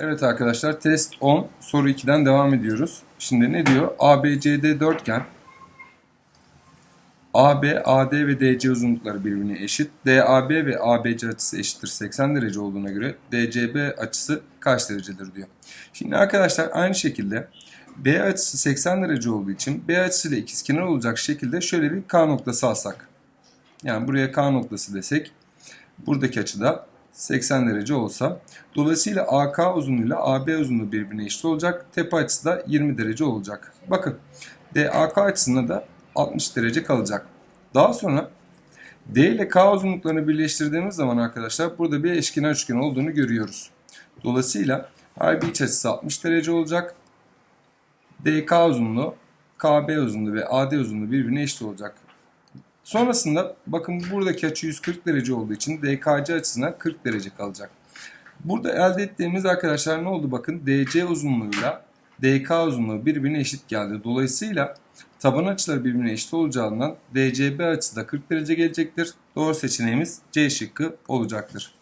Evet arkadaşlar test 10 soru 2'den devam ediyoruz. Şimdi ne diyor? ABCD dörtgen AB, AD ve DC uzunlukları birbirine eşit. DAB ve ABC açısı eşittir 80 derece olduğuna göre DCB açısı kaç derecedir diyor. Şimdi arkadaşlar aynı şekilde B açısı 80 derece olduğu için B açısıyla ikizkenar olacak şekilde şöyle bir K noktası alsak. Yani buraya K noktası desek buradaki açıda 80 derece olsa. Dolayısıyla AK uzunluğuyla AB uzunluğu birbirine eşit olacak. Tepe açısı da 20 derece olacak. Bakın DAK açısında da 60 derece kalacak. Daha sonra D ile K uzunluklarını birleştirdiğimiz zaman arkadaşlar burada bir eşkenar üçgen olduğunu görüyoruz. Dolayısıyla her bir iç açısı 60 derece olacak. DK uzunluğu, KB uzunluğu ve AD uzunluğu birbirine eşit olacak. Sonrasında bakın buradaki açı 140 derece olduğu için DKC açısına 40 derece kalacak. Burada elde ettiğimiz arkadaşlar ne oldu? Bakın DC uzunluğuyla DK uzunluğu birbirine eşit geldi. Dolayısıyla taban açıları birbirine eşit olacağından DCB açısı da 40 derece gelecektir. Doğru seçeneğimiz C şıkkı olacaktır.